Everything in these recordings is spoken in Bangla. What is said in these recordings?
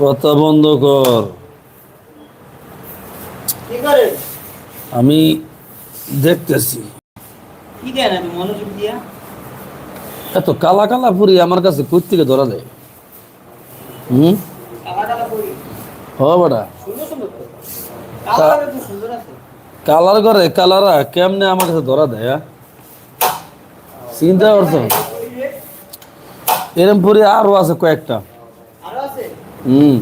কথা বন্ধ কর। আমি দেখতেছি। এত কালা কালা পুরি আমার কাছে কোথ থেকে ধরা দেয়? হুম? কালার করে কালারা কেমনে আমার কাছে ধরা দেয়? চিন্তা করছ? এরম পুরি আরও আছে কয়েকটা। হুম।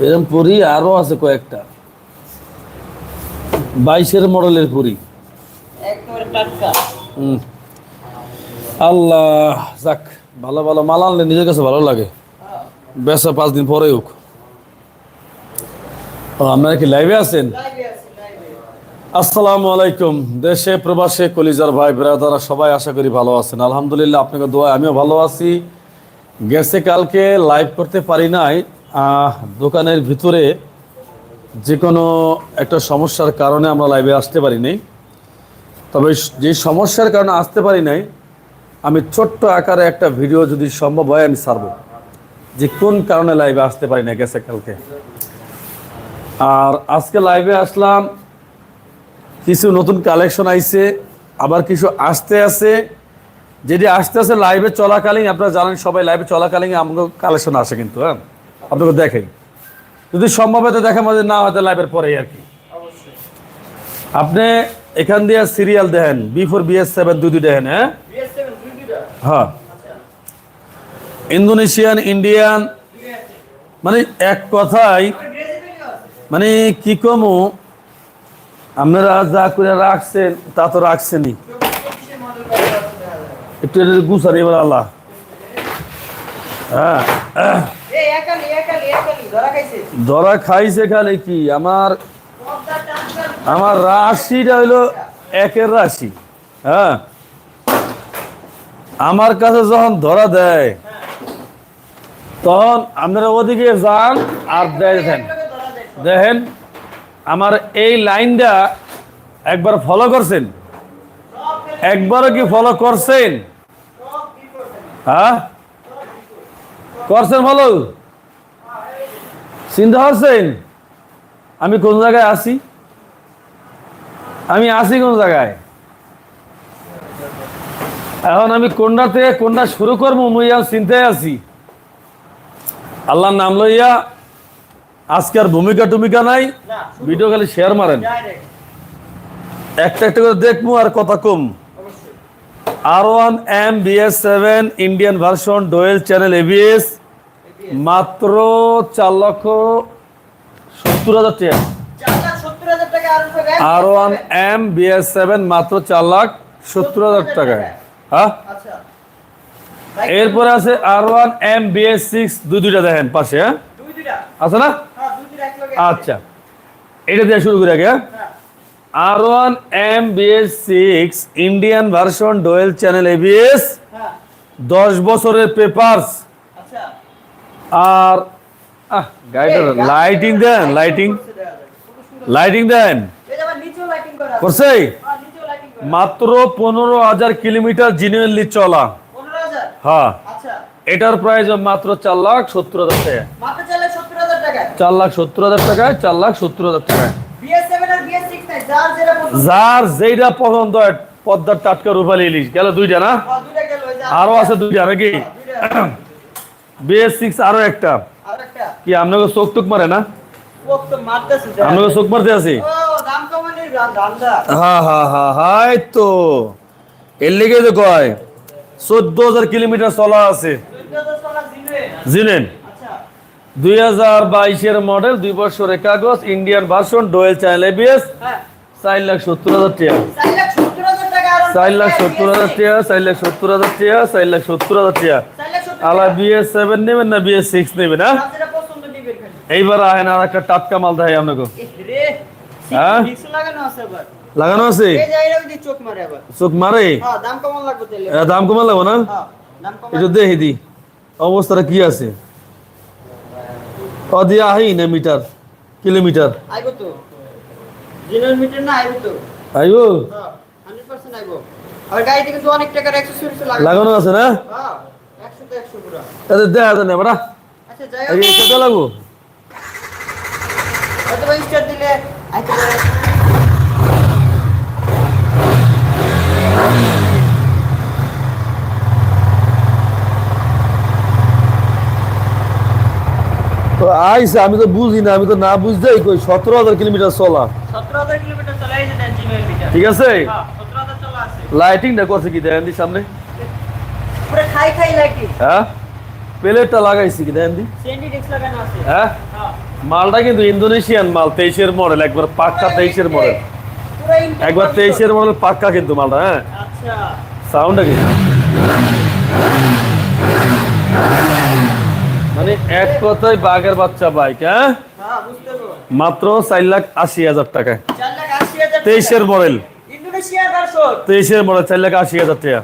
এরম পুরি আরও আছে কয়েকটা। বাইশের মডেলের পুরি হুম। আল্লাহ যাক ভালো ভালো মাল আনলে নিজের কাছে ভালো লাগে। হ্যাঁ। বেসা পাঁচ দিন পরে হোক। ও, আপনারা কি লাইভে আছেন? আসসালামু আলাইকুম। দেশে, প্রবাসে, কলিজার ভাই ব্রাদারা সবাই আশা করি ভালো আছেন। আলহামদুলিল্লাহ, আপনাকে দোয়া আমিও ভালো আছি। গেছে কালকে লাইভ করতে পারি নাই। দোকানের ভিতরে যে কোনো একটা সমস্যার কারণে আমরা লাইভে আসতে পারি নাই। তবে যে সমস্যার কারণে আসতে পারি নাই, আমি ছোট্ট আকারে একটা ভিডিও যদি সম্ভব হয়, আমি ছাড়ব। যে কোন কারণে লাইভে আসতে পারি না গেছে কালকে। আর আজকে লাইভে আসলাম কিছু নতুন কালেকশন আইছে আবার কিছু আসতে আছে। যেটি আসতে আছে লাইভে চলাকালীন আপনারা জানেন সবাই লাইভে চলাকালীন আমাকে কালেকশন আসে কিন্তু হ্যাঁ? আপনাকে দেখেন যদি সম্ভব হয়তো দেখা মধ্যে না হয়তো লাইভের পরেই আর কি। আপনি এখান দিয়ে সিরিয়াল দেখেন বি ফোর বিএস সেভেন দুই দুই দেখেন হ্যাঁ? হ্যাঁ। আচ্ছা। ইন্দোনেশিয়ান ইন্ডিয়ান মানে এক কথায় মানে কি কমু আপনারা যা করে রাখছেন তা তো রাখছেনই। একটু গুছান এবার আল্লাহ। হ্যাঁ। ধরা খাইছে। খালি কি? আমার আমার রাশিটা হইল একের রাশি। হ্যাঁ। আমার কাছে যখন ধরা দেয় তখন আপনারা ওদিকে যান আর দেখেন। দেখেন। আমার এই লাইনটা একবার ফলো করছেন? একবারও কি ফলো করছেন? হ্যাঁ? করছেন ফলো চিন্তা করছেন? আমি কোন জায়গায় আছি? আমি আছি কোন জায়গায়? এখন আমি কোনটা থেকে কোনটা শুরু করব? মুই আর চিন্তায় আছি। আল্লাহর নাম লইয়া আজকে আর ভূমিকা টুমিকা নাই ভিডিও খালি শেয়ার মারেন। একটা একটা করে দেখব আর কথা কম। R one M BS seven Indian version dual channel ABS মাত্র চার লক্ষ সত্তর হাজার টাকা। লাখ সত্তর হাজার টাকা R one M BS seven মাত্র চার লাখ সত্তর হাজার টাকায়। হ্যাঁ? আচ্ছা। এরপরে আছে R one M BS six দুই দুইটা দেখেন পাশে হ্যাঁ? আছে না হ্যাঁ দুই দুইটা একলগে আচ্ছা এটা দিয়ে শুরু করি আগে R one M BS six Indian version dual channel ABS দশ বছরের পেপারস আচ্ছা। আর লাইটিং দেন লাইটিং লাইটিং দেন। করছে? হ্যাঁ মাত্র পনেরো হাজার কিলোমিটার জিনুয়েনলি চলা। হ্যাঁ। আচ্ছা। এটার প্রাইস মাত্র চার লাখ সত্তর হাজার টাকা। চার লাখ সত্তর হাজার টাকায় চার লাখ সত্তর হাজার টাকায়। যার যেটা পছন্দ। হয় পদ্মার টাটকা রূপালি ইলিশ। গেল দুইটা না? হ্যাঁ, আরও আছে দুইটা নাকি? দুইটা। বিএস সিক্স আরও একটা। কি আপনাকে চোখ টুক মারে না। আপনাকে চোখ মারতে আছি? হ্যাঁ হ্যাঁ হ্যাঁ হাই তো। এর লেগে তো কয় চোদ্দ হাজার কিলোমিটার চলা আছে। জিনেন। দুই হাজার বাইশের মডেল দুই বছরের কাগজ Indian version dual channel ABS হ্যাঁ। চার লাখ সত্তর হাজার টাকা। চার লাখ সত্তর হাজার টাকা চার লাখ সত্তর হাজার টাকা চার লাখ সত্তর হাজার টাকা আলা বিএস সেভেন নেবেন না বিএস সিক্স নেবেন হ্যাঁ? এইবার আহেন আর একটা টাটকা মাল দেয় আপনাকে। হ্যাঁ? লাগানো আছে চোখ মারে হ্যাঁ দাম কমান লাগবে দাম কমা লাগবো না? হ্যাঁ একটু দেখি দি অবস্থাটা কি আছে? ও দিয়া আহি না মিটার কিলোমিটার। আইবো তো। জিনের মিটার না আইবো তো। আইবো? হ্যাঁ হান্ড্রেড পার্সেন্ট আইবো। আর গাড়িতে কিন্তু অনেক টাকার অ্যাক্সেসরিজ লাগানো আছে। না? হ্যাঁ 100 তে 100 পুরো। দেখা যায় না আচ্ছা যাই লাগবো? স্টার দিলে আইতে তো আইসে আমি তো বুঝি না আমি তো না বুঝতেই কই সতেরো হাজার কিলোমিটার চলা। 17000 কিলোমিটার চালাই যে দেন জিমের ভিতর ঠিক আছে? হ্যাঁ 17000 লাইটিংটা করছে কি দেখেন দি সামনে। হ্যাঁ? প্লেটটা লাগাইছি কি দেখেন দি। আছে। হ্যাঁ? হ্যাঁ। মালটা কিন্তু ইন্দোনেশিয়ান মাল তেইশের মডেল একবার পাক্কা তেইশের মডেল। একবার তেইশের মডেল পাক্কা কিন্তু মালটা হ্যাঁ? আচ্ছা। সাউন্ডটা কি? মানে এক কথায় বাঘের বাচ্চা বাইক হ্যাঁ? হ্যাঁ মাত্র চার লাখ আশি হাজার টাকায়। 4 লাখ 80 হাজার তেইশের মডেল। তেইশের মডেল চার লাখ আশি হাজার টাকা।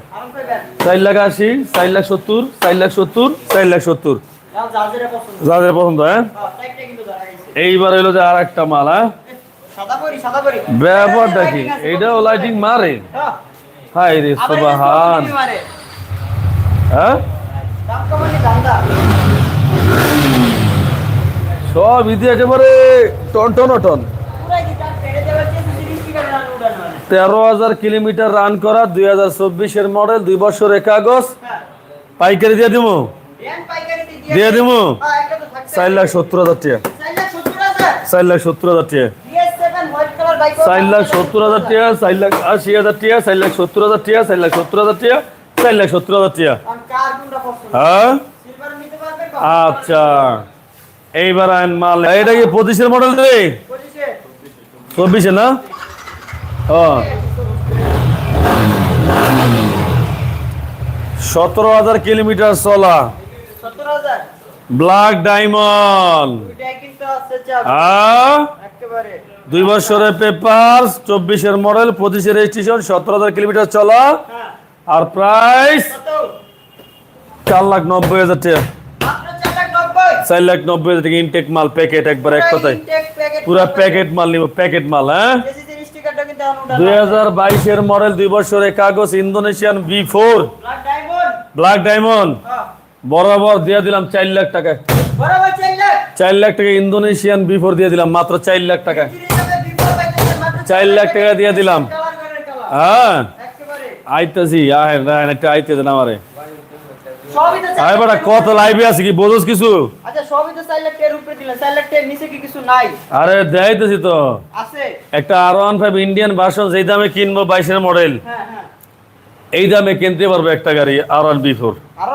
চার লাখ আশি চার লাখ সত্তর চার লাখ সত্তর চার লাখ সত্তর। যাদের পছন্দ হ্যাঁ? হ্যাঁ এইবার হইল যে আর একটা মাল হ্যাঁ? ব্যাপারটা কি? এইটাও লাইটিং মারে। হ্যাঁ। হাই রে সবাহান। হ্যাঁ? সব ইতি একেবারে টন টন টন। তেরো হাজার কিলোমিটার রান করা দুই হাজার চব্বিশের মডেল দুই বছরের কাগজ। হ্যাঁ পাইকারি দিয়ে দিব দিয়ে দিব চার লাখ সত্তর হাজার টাকা 4 লাখ 70 হাজার চার লাখ সত্তর হাজার টাকা DS7 হোয়াইট কালার বাইক চার লাখ সত্তর হাজার টাকা চার লাখ আশি হাজার টাকা চার লাখ সত্তর হাজার টাকা চার লাখ সত্তর হাজার টাকা চার লাখ সত্তর হাজার টাকা হ্যাঁ? আচ্ছা। এইবার আইন মাল এটা কি পঁচিশের মডেল রে? চব্বিশে না? ও। সতেরো হাজার কিলোমিটার চলা। Black diamond. দুই বছরের পেপার চব্বিশের মডেল পঁচিশের রেজিস্ট্রেশন সতেরো হাজার কিলোমিটার চলা। হ্যাঁ। আর প্রাইস চার লাখ নব্বই হাজার টাকা মাত্র চার লাখ নব্বই চার লাখ নব্বই হাজার টাকা ইনটেক মাল প্যাকেট একবার এক কথায়। পুরা প্যাকেট মাল নিব প্যাকেট মাল হ্যাঁ? দুই হাজার বাইশের মডেল দুই বছরের কাগজ Indonesian V four black diamond বরাবর দিয়ে দিলাম চার লাখ টাকা চার লাখ। টাকা ইন্দোনেশিয়ান বি ফোর দিয়ে দিলাম মাত্র চার লাখ টাকা। চার লাখ টাকা দিয়ে দিলাম। হ্যাঁ। আইতেছি আহেন রাহেন একটা আইতেছে আমারে। বেটা টাকার কত লাইভে আছে কি? বোঝস কিছু? আচ্ছা সবই তো চার লাখ টাকার উপরে দিলেন চার লাখ টাকার নিচে কি কিছু নাই? আরে তো। আছে? একটা আর ইন্ডিয়ান ভার্সন যেই দামে কিনবো মডেল হ্যাঁ হ্যাঁ। এই দামে কিনতে পারব একটা গাড়ি আর ওয়ান বি ফোর আর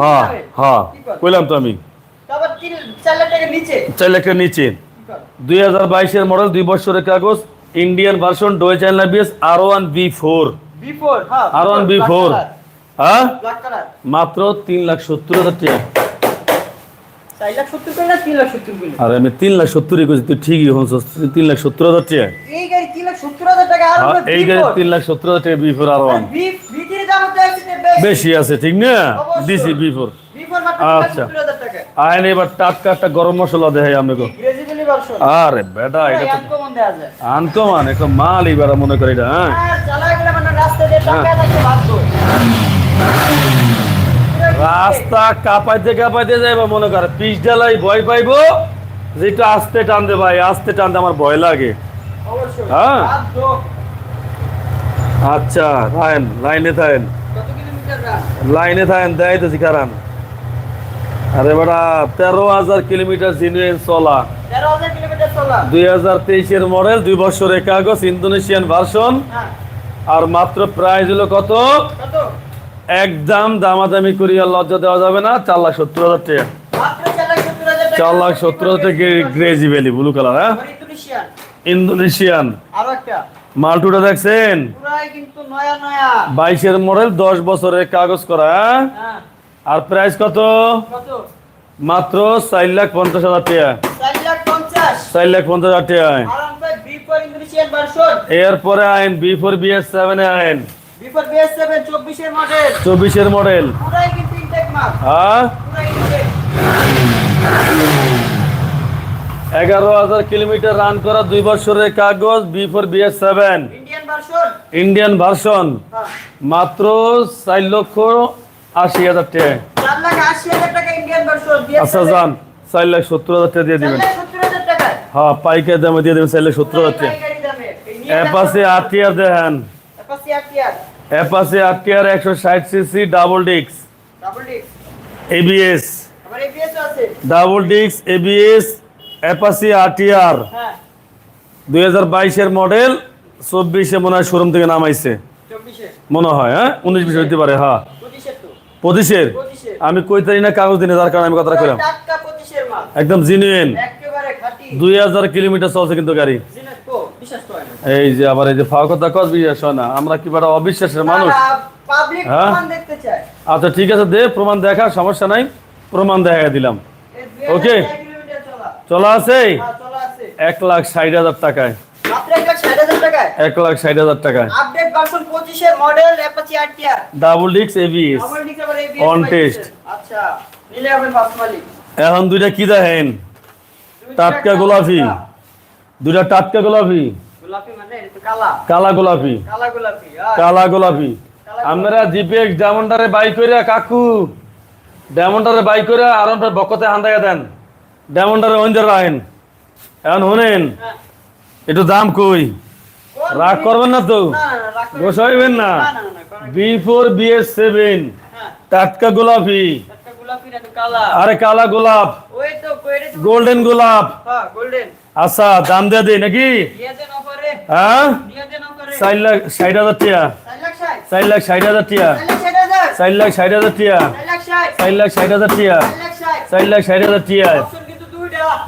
হ্যাঁ হ্যাঁ। কইলাম তো আমি। চার নিচে? দুই হাজার বাইশের মডেল দুই বছরের কাগজ Indian version dual China BS R one V four R one V four হ্যাঁ? মাত্র তিন লাখ সত্তর হাজার টাকা। না আর আমি তিন লাখ সত্তরই করছি তুই ঠিকই হনছস তিন লাখ সত্তর হাজার টাকা। এই গাড়ি তিন লাখ সত্তর হাজার টাকা হ্যাঁ, এই গাড়ি তিন লাখ সত্তর হাজার টাকা বি ফোর আর ওয়ান বিফ ভিতরে দাম হচ্ছে একসাথে বেশি। আছে ঠিক না। দিছি বিফোর আচ্ছা। আইন এবার টাটকা একটা গরম মশলা দেখাই আপনাকে আরে বেটা এটা আনকমন একটা মাল এবার মনে করি এটা হ্যাঁ? রাস্তা কাঁপাইতে কাঁপাইতে যাইবা মনে করে পিস ডালাই ভয় পাইবো যেটা আস্তে টানতে ভাই আস্তে টানতে আমার ভয় লাগে। হ্যাঁ। আচ্ছা থাকেন লাইনে থাকেন। লাইনে থাকেন দেয় তো শিকারান আরে বেটা তেরো হাজার কিলোমিটার জিনুয়েন চলা। দুই হাজার তেইশের মডেল দুই বছরের কাগজ ইন্দোনেশিয়ান ভার্সন। হ্যাঁ। আর মাত্র প্রাইস হলো কত? একদম দামাদামি করিয়া লজ্জা দেওয়া যাবে না। চার লাখ সত্তর হাজার টাকা। চার লাখ সত্তর হাজার টাকা গ্রেজি ভ্যালি ব্লু কালার হ্যাঁ? ইন্দোনেশিয়ান। মালটুটা দেখছেন? বাইশের মডেল দশ বছরের কাগজ করা হ্যাঁ? হ্যাঁ। আর প্রাইস কত? মাত্র চার লাখ পঞ্চাশ হাজার টাকা। চার লাখ পঞ্চাশ। হাজার টাকা। এরপরে আইন V four B S seven আইন। বি ফোর বিএস সেভেন চব্বিশের মডেল চব্বিশের মডেল পুরাই কিন্তু ইনটেক মাল হ্যাঁ? পুরাই ইনটেক এগারো হাজার কিলোমিটার রান করা দুই বছরের কাগজ V four B S seven Indian version Indian version মাত্র চার লক্ষ আশি হাজার টাকা। চার লাখ আশি হাজার টাকা ইন্ডিয়ান ভার্সন আচ্ছা চার লাখ সত্তর হাজার টাকা দিয়ে দিবেন। হাজার হ্যাঁ পাইকারি দামে দিয়ে দেবেন চার লাখ সত্তর হাজার টাকা। যান। আরটিআর দেখেন। অ্যাপাসি আরটিআর, অ্যাপাসে আরটিআর একশো ষাট সিসি ডাবল ডিক্স ডাবল ডিস্ক। এবিএস ABS ও আছে। ডাবল ডিক্স এবিএস অ্যাপাসি আরটিআর হ্যাঁ, দুই হাজার বাইশের মডেল চব্বিশে মনে হয় শোরুম থেকে নামাইছে। 24 এ, মনে হয় হ্যাঁ? উনিশ বিশ হইতে পারে হ্যাঁ। 25 এ তো, পঁচিশের? 25 এ। আমি কইতারি না কাগজ দিনে যার কারণে আমি কথাটা কইলাম। টাটকা 25 এর মাল। একদম জিনুইন একেবারে খাঁটি। দুই হাজার কিলোমিটার চলছে কিন্তু গাড়ি। এই যে আবার এই যে ফাও কথা কস বিশ্বাস হয় না আমরা কি বড় অবিশ্বাসের মানুষ? হ্যাঁ? প্রমাণ দেখতে চায়। আচ্ছা ঠিক আছে দে প্রমাণ দেখা সমস্যা নাই প্রমাণ দেখা দিলাম। ওকে 2000 Okay. চলা। আছে? হ্যাঁ, এক লাখ ষাট হাজার টাকায়। এক লাখ ষাট হাজার টাকায়। এক লাখ ষাট হাজার টাকায়। আপডেট ভার্সন 25 এর মডেল অ্যাপাচি আরটিআর ডাবল ডিক্স এবিএস বাস মালিক এখন দুইটা কি দেখেন? টাটকা গোলাপি। দুইটা টাটকা গোলাপি। মানে তো কালা। গোলাপি। কালা গোলাপি আমরা জিপিএক্স ডায়মন্ডারে বাই করে কাকু ডায়মন্ডারে বাই করে আর বকতে হান্দাইয়া দেন। ডায়মন্ডারে অঞ্জর রাখেন। এখন শুনেন হ্যাঁ। একটু দাম কই? রাগ করবেন না তো? না, না, না, করেন। বি এস সেভেন হ্যাঁ, টাটকা গোলাপি। আরে কালা গোলাপ। গোল্ডেন গোলাপ। হ্যাঁ, golden। আচ্ছা দাম দিয়ে দিই নাকি হ্যাঁ। চার লাখ ষাট হাজার টিয়া চার লাখ ষাট, হাজার টিয়া চার লাখ ষাট হাজার, টিয়া চার লাখ ষাট, হাজার টিয়া চার লাখ ষাট। হাজার টিয়া।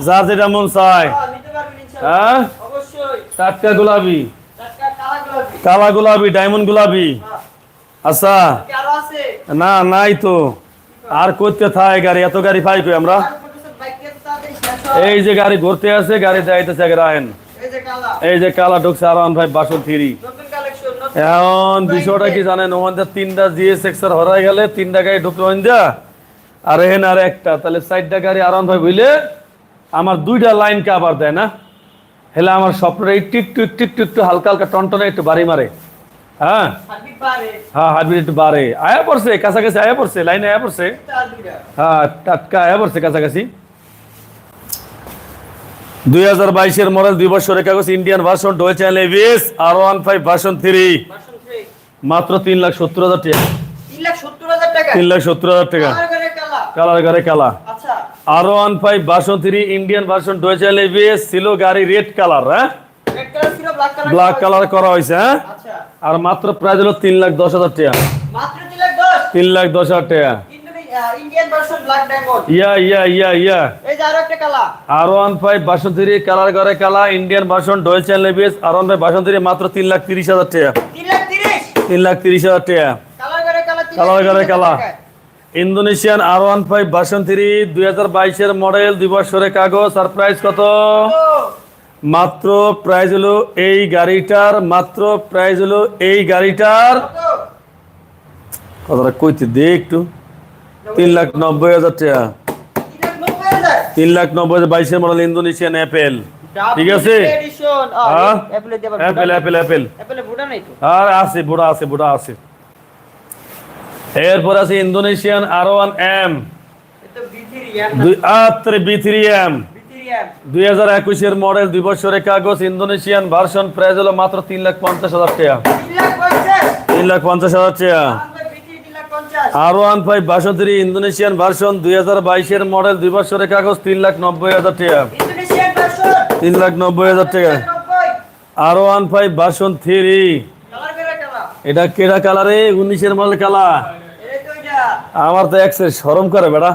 যা যেটা মন চায় হ্যাঁ। টাটকা গোলাপি কালা গোলাপি। ডায়মন্ড গোলাপি আচ্ছা? না নাই তো আর করতে থাকে গাড়ি এত গাড়ি পাই কই আমরা আর পর্যন্ত বাইক দিয়ে তো তাড়াতাড়ি শেষ হয়। এই যে গাড়ি ঘুরতে আছে গাড়ি যাইতেছে আগে এই যে কালা। যে ঢুকছে আর ভাই বাসন থ্রি। এখন বিষয়টা কি জানেন? ওখান তিনটা জিএস এক্সার হরাই গেলে তিনটা গাড়ি ঢুকলো দিয়া আর এখান আর একটা। তাহলে চারটা গাড়ি আরাম ভাই বুঝলে আমার দুইটা লাইন কাবার দেয় না। হেলে আমার স্বপ্নটা একটু একটু একটু একটু একটু হালকা হালকা টনটনে একটু বাড়ি মারে। হ্যাঁ? হ্যাঁ হার্টবিট একটু বাড়ে। আয়া পড়ছে কাছাকাছি আয়া পড়ছে লাইনে আয়া পড়ছে। হ্যাঁ টাটকা আয়া পড়ছে কাছাকাছি। দুই হাজার বাইশের মডেল দুই বছরের কাগজ Indian version dual channel ABS R one five version three মাত্র তিন লাখ সত্তর হাজার টাকা। তিন লাখ সত্তর হাজার টাকা? কালার করে কালা কালার? গাড়ি কালা আচ্ছা। R one five version three Indian version dual channel ABS ছিল গাড়ি রেড কালার হ্যাঁ? কালার ছিল ব্ল্যাক কালার করা হয়েছে। হ্যাঁ? আচ্ছা। আর মাত্র প্রাইস হলো তিন লাখ দশ হাজার টাকা। তিন লাখ দশ? হাজার টাকা। Indian version black diamond yeah yeah yeah yeah এই যে আরও একটা কালা আর ওয়ান ফাইভ কালার কালা Indian version dual channel ABS R one five মাত্র তিন লাখ তিরিশ হাজার টাকা। তিন লাখ তিরিশ? হাজার টাকা। কালার কালা। Indonesian R one five three দুই হাজার বাইশের মডেল দুই বছরের কাগজ আর প্রাইস কত? মাত্র প্রাইস হলো এই গাড়িটার মাত্র প্রাইস হলো এই গাড়িটার? কথাটা কইতে দে একটু। তিন লাখ নব্বই হাজার টাকা তিন লাখ নব্বই হাজার। বাইশের মডেল ইন্দোনেশিয়ান অ্যাপেল ঠিক আছে। আ, হ্যাঁ? অ্যাপেলে অ্যাপেল অ্যাপেল। আর আছে বুড়া আছে বুড়া আছে এরপর আছে ইন্দোনেশিয়ান আর ওয়ান এম এ তো B3M না, দুই আত্রে বি থ্রি এম দুই হাজার একুশের মডেল দুই বছরের কাগজ ইন্দোনেশিয়ান ভার্সন প্রাইস হলো মাত্র তিন লাখ পঞ্চাশ হাজার টাকা। তিন লাখ পঞ্চাশ হাজার টাকা আমাদের B3 তিন লাখ পঞ্চাশ। R one five Indonesian version দুই হাজার বাইশের মডেল দুই বছরের কাগজ তিন লাখ নব্বই হাজার টাকা। তিন লাখ নব্বই হাজার টাকা। R one five version three. এটা কেডা কালারে উনিশের মডেল কালা। আমার তো একসের সরম করে বেটা।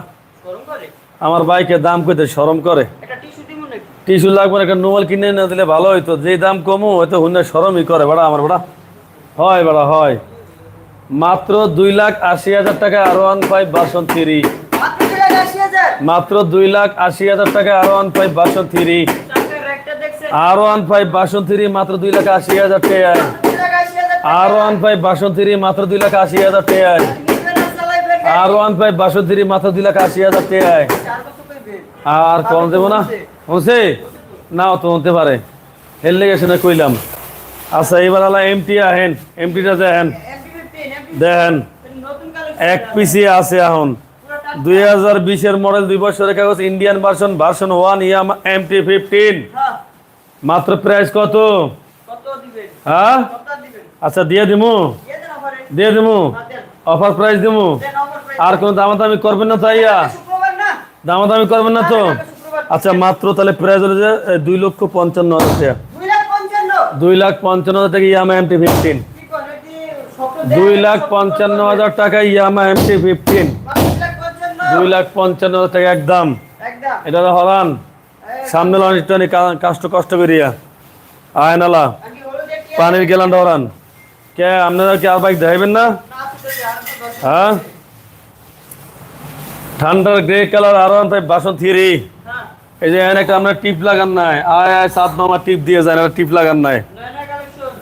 আমার বাইকের দাম কইতে সরম করে। টিস্যু দিব লাগবে একটা নোমাল কিনে না দিলে ভালো হইতো। যেই দাম কমু হয়তো হুন্না সরমই করে বেড়া আমার বেড়া হয় বেড়া হয়। মাত্র দুই লাখ আশি হাজার টাকা R one five version three মাত্র দুই লাখ আশি হাজার। টাকা R one five version three? R one five version three মাত্র দুই লাখ আশি হাজার টাকা। R one five version three মাত্র দুই লাখ আশি হাজার টাকা আর চালাইবেন না। R one five version three মাত্র দুই লাখ আশি হাজার টাকা। আর কম দেবো না? হচ্ছে। নাও তো হতে পারে। হেললে গেছে না কইলাম। আচ্ছা এবার আলা এমটি আহেন। এমটিটা দেখেন MT-15, দেখেন এক পিসি আছে এখন। দুই হাজার বিশের মডেল দুই বছরের কাগজ ইন্ডিয়ান ভার্সন ভার্সন ওয়ান ইয়াম এম টি ফিফটিন মাত্র প্রাইস কত? হ্যাঁ? আচ্ছা দিয়ে দিমু। দিয়ে দিমু। অফার প্রাইস দিমু। আর কোনো দামাদামি করবেন না তাইয়া শুক্রবার না দামাদামি করবেন না তো? আচ্ছা মাত্র তাহলে প্রাইস হলো যে দুই লক্ষ পঞ্চান্ন হাজার টাকা। দুই লাখ পঞ্চান্ন। হাজার টাকা ইয়ামা এম টি ফিফটিন দুই লাখ পঞ্চান্ন। হাজার টাকা ইয়ামা এম টি ফিফটিন। দুই লাখ পঞ্চান্ন হাজার টাকা একদম। এটা হলো হরান সামনে লঞ্চটনি কষ্ট কষ্ট করিয়া। আয়নালা পানির গেলান হরান কে আপনারা কি আর বাইক দেখাইবেন না? তো তো হ্যাঁ? ঠান্ডার grey colour R one version three. হ্যাঁ। এই যে একটা আপনার টিপ লাগান নাই। আয় আয় সাত মামা টিপ দিয়ে যায় টিপ লাগান নাই।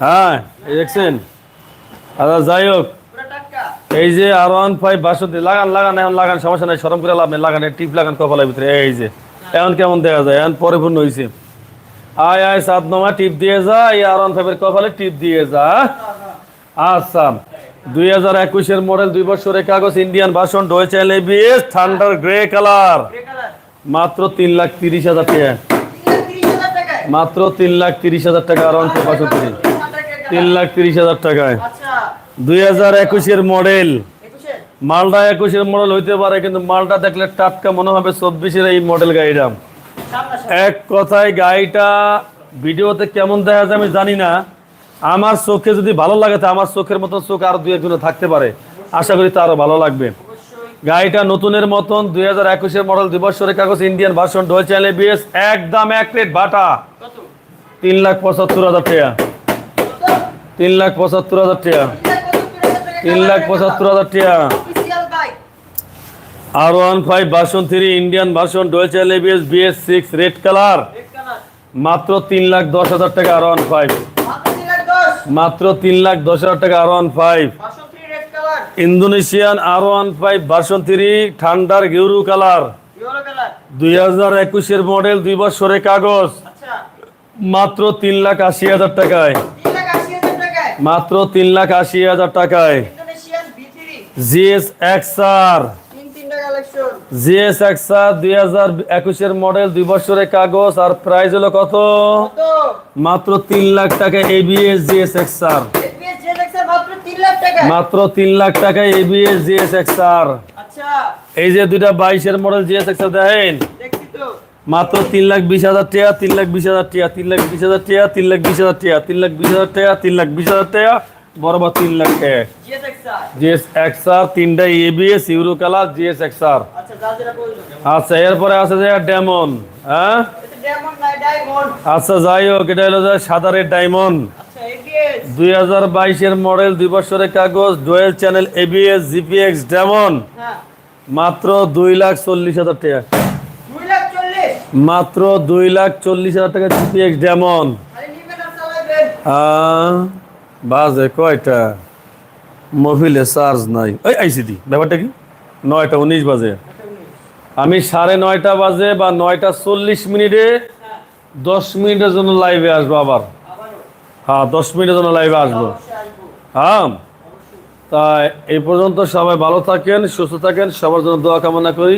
হ্যাঁ দেখছেন? আচ্ছা যাই হোক। এই যে আর ওয়ান ফাইভ বাসন্তী লাগান লাগান এখন লাগান সমস্যা নাই সরম করে লাভ নেই লাগান টিপ লাগান কপালের ভিতরে এই যে। এখন কেমন দেখা যায়? এখন পরিপূর্ণ হয়েছে আয় আয় সাত নমা টিপ দিয়ে যা এই আর ওয়ান ফাইভের কপালে টিপ দিয়ে যা। আচ্ছা দুই হাজার একুশের মডেল দুই বছরের কাগজ ইন্ডিয়ান ভাষণ ডয়েছে এবিএস থান্ডার গ্রে কালার মাত্র তিন লাখ তিরিশ হাজার টাকা। মাত্র তিন লাখ তিরিশ হাজার টাকা আর ওয়ান ফাইভ বাষট্টি তিন লাখ তিরিশ হাজার টাকায়। দুই হাজার একুশের মডেল। মালটা একুশের মডেল হইতে পারে, কিন্তু মালটা দেখলে টাটকা মনে হবে চব্বিশের এই মডেল গাড়িটা। এক কথায় গাড়িটা ভিডিওতে কেমন দেখা যায় আমি জানি না। আমার চোখে যদি ভালো লাগে, তো আমার চোখের মতন চোখ আরও দুই একজনে থাকতে পারে। আশা করি তারও ভালো লাগবে। গাড়িটা নতুনের মতন দুই হাজার একুশের মডেল দুই বছরের কাগজ Indian version dual channel BS একদম এক রেট বাটা। তিন লাখ পঁচাত্তর হাজার টাকা। তিন লাখ পঁচাত্তর হাজার টাকা। তিন লাখ পঁচাত্তর হাজার টাকা। আর one five version three Indian version dual channel BS BS six red colour মাত্র তিন লাখ দশ হাজার টাকা আর ওয়ান ফাইভ মাত্র তিন লাখ দশ হাজার টাকা আর ওয়ান ফাইভ ইন্দোনেশিয়ান আর ওয়ান ফাইভ ভার্সন থ্রি ঠান্ডার গেরু কালার দুই হাজার একুশের মডেল দুই বছরের কাগজ। মাত্র তিন লাখ আশি হাজার টাকায় তিন লাখ আশি হাজার টাকায় মাত্র তিন লাখ আশি হাজার টাকায়। জিএস এক্স আর তিন তিনটা জিএস এক্স আর দুই হাজার একুশের মডেল দুই বছরের কাগজ আর প্রাইস হলো কত? মাত্র তিন লাখ টাকা ABS GS X R APS Z এক্সের মাত্র তিন লাখ টাকা। এবিএস জিএস এক্স আর আচ্ছা। এই যে দুইটা বাইশের মডেল জিএস এক্স আর দেখেন। মাত্র তিন লাখ বিশ হাজার টাকা তিন লাখ বিশ হাজার টাকা তিন লাখ বিশ হাজার টাকা তিন লাখ বিশ হাজার টাকা তিন লাখ বিশ হাজার টাকা তিন লাখ বিশ হাজার টাকা বরাবর তিন লাখ টাকা জিএস এক্সআর এক্স আর তিনটা ABS euro colour GS X R আচ্ছা আচ্ছা এরপরে আছে যে ডেমন হ্যাঁ? আচ্ছা যাই হোক এটা হলো যে সাদা রেড ডায়মন্ড। আচ্ছা দুই হাজার বাইশের মডেল দুই বছরের কাগজ dual channel ABS GPX Demon হ্যাঁ। মাত্র দুই লাখ চল্লিশ হাজার টাকা। মাত্র দুই লাখ চল্লিশ হাজার টাকা জিপিএক্স ডেমন। বাজে কয়টা? মোবিলে চার্জ নাই। ওই আইসিডি, ব্যাপারটা কি? নয়টা উনিশ বাজে। আমি সাড়ে নয়টা বাজে বা নয়টা চল্লিশ মিনিটে দশ মিনিটের জন্য লাইভে আসব আবার। হ্যাঁ দশ মিনিটের জন্য লাইভে আসব। হ্যাঁ তাই এই পর্যন্ত সবাই ভালো থাকেন, সুস্থ থাকেন, সবার জন্য দোয়া কামনা করি।